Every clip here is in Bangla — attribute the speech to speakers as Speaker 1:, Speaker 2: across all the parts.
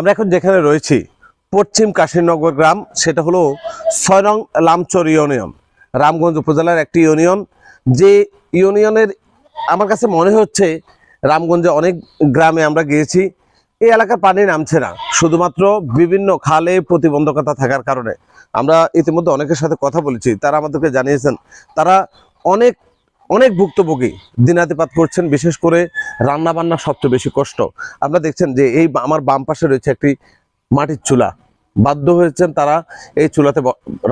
Speaker 1: আমরা এখন যেখানে রয়েছি, পশ্চিম কাশীনগর গ্রাম, সেটা হলো ছয় নং লামচর ইউনিয়ন, রামগঞ্জ উপজেলার একটি ইউনিয়ন। যে ইউনিয়নের আমার কাছে মনে হচ্ছে রামগঞ্জে অনেক গ্রামে আমরা গিয়েছি, এই এলাকার পানি নামছে না, শুধুমাত্র বিভিন্ন খালে প্রতিবন্ধকতা থাকার কারণে। আমরা ইতিমধ্যে অনেকের সাথে কথা বলেছি, তারা আমাদেরকে জানিয়েছেন, তারা অনেক অনেক ভুক্তভোগী দিনাতিপাত করছেন, বিশেষ করে রান্না বান্না সবচেয়ে বেশি কষ্ট। আপনারা দেখছেন যে এই আমার বাম পাশে রয়েছে একটি মাটির চুলা। বাধ্য হয়েছেন তারা এই চুলাতে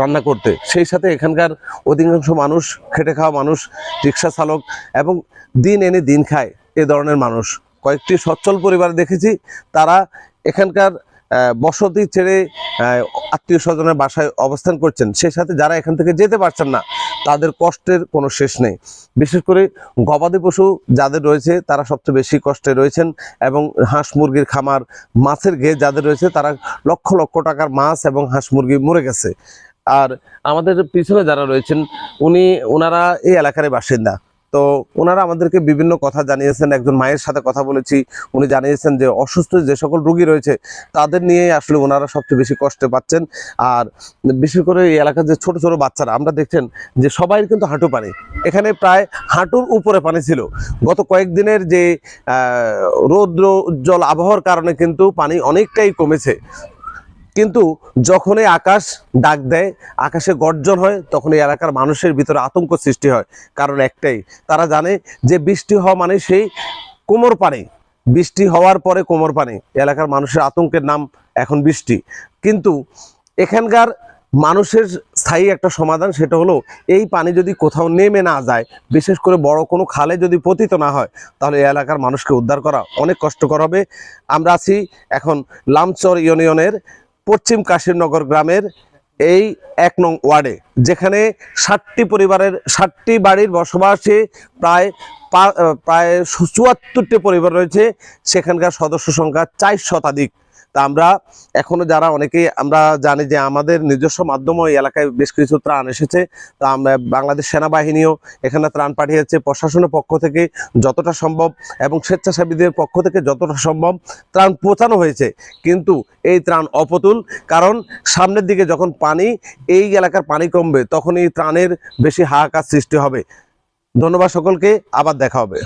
Speaker 1: রান্না করতে। সেই সাথে এখানকার অধিকাংশ মানুষ, খেটে খাওয়া মানুষ, রিক্সা চালক এবং দিন এনে দিন খায় এ ধরনের মানুষ। কয়েকটি সচ্ছল পরিবার দেখেছি, তারা এখানকার বসতি ছেড়ে আত্মীয় স্বজনের বাসায় অবস্থান করছেন। সেই সাথে যারা এখান থেকে যেতে পারছেন না তাদের কষ্টের কোনো শেষ নেই। বিশেষ করে গবাদি পশু যাদের রয়েছে, তারা সবচেয়ে বেশি কষ্টে রয়েছেন এবং হাঁস মুরগির খামার, মাছের ঘে যাদের রয়েছে, তারা লক্ষ লক্ষ টাকার মাছ এবং হাঁস মুরগি মরে গেছে। আর আমাদের পিছনে যারা রয়েছেন, উনি ওনারা এই এলাকার বাসিন্দা। তো ওনারা আমাদেরকে বিভিন্ন কথা জানিয়েছেন, একজন মায়ের সাথে কথা বলেছি, উনি জানিয়েছেন যে অসুস্থ যে সকল রোগী রয়েছে, তাদের নিয়ে আসলে ওনারা সবচেয়ে বেশি কষ্টে পাচ্ছেন। আর বিশেষ করে এই এলাকার যে ছোট ছোট বাচ্চারা, আমরা দেখছেন যে সবাই কিন্তু হাঁটু পানি। এখানে প্রায় হাঁটুর উপরে পানি ছিল। গত কয়েকদিনের যে রৌদ্র উজ্জ্বল আবহাওয়ার কারণে কিন্তু পানি অনেকটাই কমেছে। কিন্তু যখনই আকাশ ডাক দেয়, আকাশে গর্জন হয়, তখন এই এলাকার মানুষের ভিতরে আতঙ্ক সৃষ্টি হয়। কারণ একটাই, তারা জানে যে বৃষ্টি হওয়া মানে সেই কোমর পানি। বৃষ্টি হওয়ার পরে কোমর পানি। এলাকার মানুষের আতঙ্কের নাম এখন বৃষ্টি। কিন্তু এখানকার মানুষের স্থায়ী একটা সমাধান সেটা হলো, এই পানি যদি কোথাও নেমে না যায়, বিশেষ করে বড় কোনো খালে যদি পতিত না হয়, তাহলে এলাকার মানুষকে উদ্ধার করা অনেক কষ্টকর হবে। আমরা আছি এখন লামচর ইউনিয়নের পশ্চিম কাশীনগর গ্রামের এই এক নং ওয়ার্ডে, যেখানে ষাটটি পরিবারের, ষাটটি বাড়ির বসবাসে প্রায় প্রায় চুয়াত্তরটি পরিবার রয়েছে। সেখানকার সদস্য সংখ্যা চার শতাধিক তা আমরা এখনও যারা অনেকেই আমরা জানি যে আমাদের নিজস্ব মাধ্যমে এই এলাকায় বেশ কিছু ত্রাণ এসেছে। তা আমরা বাংলাদেশ সেনাবাহিনীও এখানে ত্রাণ পাঠিয়েছে। প্রশাসনের পক্ষ থেকে যতটা সম্ভব এবং স্বেচ্ছাসেবীদের পক্ষ থেকে যতটা সম্ভব ত্রাণ পৌঁছানো হয়েছে। কিন্তু এই ত্রাণ অপতুল, কারণ সামনের দিকে যখন পানি এই এলাকার পানি কমবে, তখন এই ত্রাণের বেশি হাহাকার সৃষ্টি হবে। ধন্যবাদ সকলকে, আবার দেখা হবে।